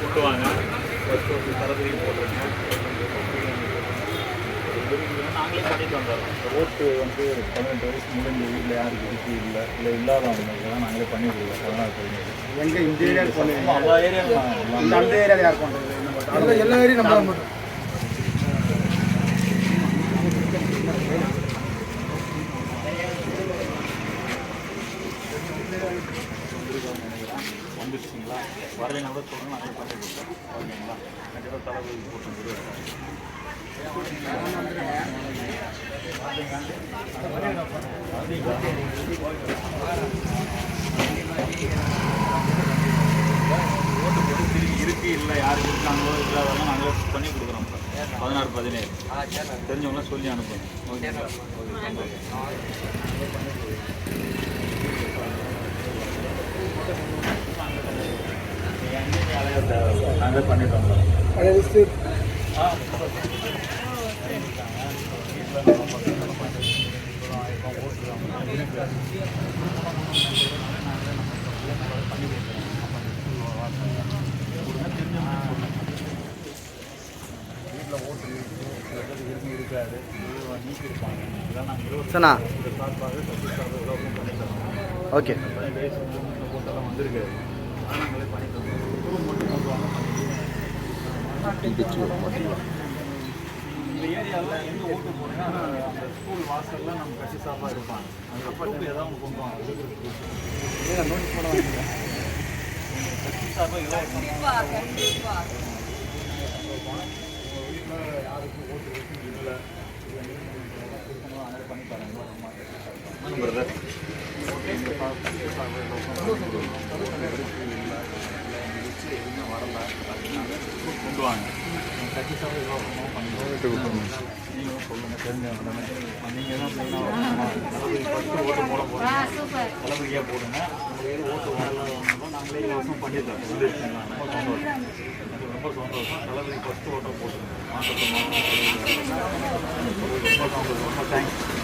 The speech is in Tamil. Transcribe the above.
கொண்டு வாங்க தரத்துலையும் போட்டுருங்க நாங்களே பண்ணிட்டு வந்துடுறோம் ஓட்டு வந்து பதினெட்டு வயசு முடிஞ்ச வீட்டில் யாருக்கு இருக்கு இல்லை இல்லை இல்லாதவங்களுக்கெல்லாம் நாங்களே பண்ணி கொடுக்குறோம் பதினாறு எங்கே இந்த ஏரியா பண்ணுவோம் அந்த ஏரியாவில் யார் பண்ணுறது எல்லா ஏரியா நம்ம வந்துருச்சிங்களா வரலைன்னா கூட சொல்லுங்க நாங்கள் பண்ணி கொடுத்தோம் ஓகேங்களா? கண்டிப்பாக தளபதி போட்டு விடுவோம் ஓட்டு போட்டு திரும்பி இருக்கு இல்லை யாருக்கு இருக்காங்களோ இல்லாதெல்லாம் நாங்களே பண்ணி கொடுக்குறோம் பதினாறு பதினேழு. தெரிஞ்சவங்களாம் சொல்லி அனுப்புங்க. ஓகேங்களா? ஓகே சந்தோஷம் நாங்களே பண்ணிட்டோம் அதை லிஸ்ட்டு இருக்காது நீக்கிருப்பாங்க இதெல்லாம் நாங்கள் இருபது சரிண்ணா சார்பாக சசி சார்பாக எல்லாம் பண்ணித்தரோம் ஓகே பதினெட்டு கொண்டு வாங்க இந்த ஏரியாவில் எங்கே ஓட்டு போடுங்க அந்த ஸ்கூல் வாசலில் நம்ம கட்சி சார்பாக இருப்பாங்க அந்த ஏதாவது கொண்டு வாங்க நோட்டீஸ் போட வாங்க கட்சி சார்பாக பிரதர் வாங்க கட்சி சார்பாக இலவசமாக பண்ணி நீங்களும் சொல்லுங்க தெரிஞ்சவங்க நீங்கள் தான் தளபதி ஃபஸ்ட்டு ஓட்டு போட போகிறீங்க தளபதியாக போடுங்க உங்களுக்கு எது ஓட்டு வரலாம் நாங்களே இலவசம் பண்ணி தரோம் சொல்லியிருக்கீங்களா ரொம்ப சந்தோஷம் எனக்கு ரொம்ப சந்தோஷம் தளபதி ஃபஸ்ட்டு ஓட்டை போட்டுருங்க மாற்றத்தை ரொம்ப சந்தோஷம் ரொம்ப தேங்க்ஸ்